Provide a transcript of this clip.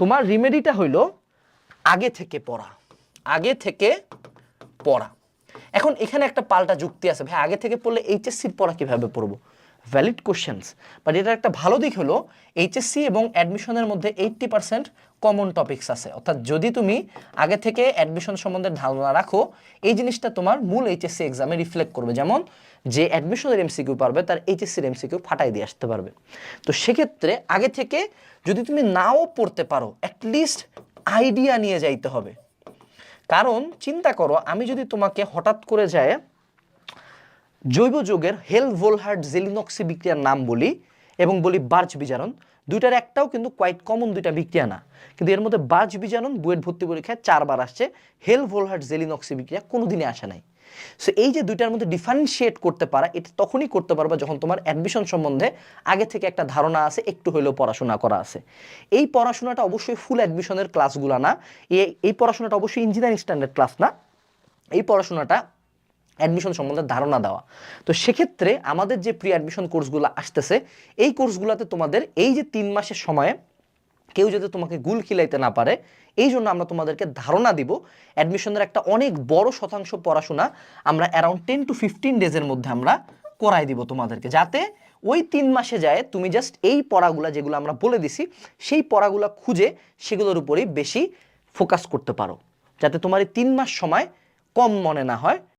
তোমার রিমেডিটা হইল আগে থেকে পড়া, আগে থেকে পড়া। এখন এখানে একটা পাল্টা যুক্তি আছে, ভাই, আগে থেকে পড়লে এইচএসসির পড়া কীভাবে পড়ব? ভ্যালিড কোশ্চেন্স বাট এটার একটা ভালো দিক হলো এইচএসসি এবং অ্যাডমিশনের মধ্যে এইট্টি পার্সেন্ট কমন টপিক্স আছে। অর্থাৎ যদি তুমি আগে থেকে অ্যাডমিশন সম্বন্ধে ধারণা রাখো, এই জিনিসটা তোমার মূল এইচএসসি এক্সামে রিফ্লেক্ট করবে। যেমন যে অ্যাডমিশনের এমসিকিউ পারবে, তার এইচএসসির এমসিকিউ ফাটাই দিয়ে আসতে পারবে। তো সেক্ষেত্রে আগে থেকে যদি তুমি নাও পড়তে পারো অ্যাটলিস্ট আইডিয়া নিয়ে যাইতে হবে। কারণ চিন্তা করো, আমি যদি তোমাকে হঠাৎ করে যায় জৈব যৌগের হেল ভোলহার্ট জেলিনক্সি বিক্রিয়ার নাম বলি এবং বলি বার্চ বিজারণ দুইটার একটাও কিন্তু কোয়াইট কমন দুইটা বিক্রিয়া না। কিন্তু এর মধ্যে বার্চ বিজারণ বুয়েট ভর্তি পরীক্ষায় চারবার আসছে হেল ভোলহার্ট জেলিনক্সি বিক্রিয়া কোনোদিনই আসে নাই। সো এই যে দুইটার মধ্যে ডিফারেন্সিয়েট করতে পারা, এটা তখনই করতে পারবা যখন তোমার অ্যাডমিশন সম্বন্ধে আগে থেকে একটা ধারণা আছে, একটু হলেও পড়াশোনা করা আছে। এই পড়াশোনাটা অবশ্যই ফুল অ্যাডমিশনের ক্লাসগুলো না, এই পড়াশোনাটা অবশ্যই ইঞ্জিনিয়ারিং স্ট্যান্ডার্ড ক্লাস না। এই পড়াশোনাটা অ্যাডমিশন সম্বন্ধে ধারণা দেওয়া। তো সেক্ষেত্রে আমাদের যে প্রি অ্যাডমিশন কোর্সগুলো আসতেছে, এই কোর্সগুলোতে তোমাদের এই যে তিন মাসের সময়ে কেউ যাতে তোমাকে গুল খিলাইতে না পারে, এই জন্য আমরা তোমাদেরকে ধারণা দিব অ্যাডমিশনের একটা অনেক বড় শতাংশ পড়াশোনা আমরা অ্যারাউন্ড টেন টু ফিফটিন ডেজের মধ্যে আমরা করাই দিব তোমাদেরকে, যাতে ওই তিন মাসে যায় তুমি জাস্ট এই পড়াগুলা যেগুলো আমরা বলে দিছি, সেই পড়াগুলা খুঁজে সেগুলোর উপরেই বেশি ফোকাস করতে পারো। যাতে তোমার এই তিন মাস সময় কম মনে না হয়।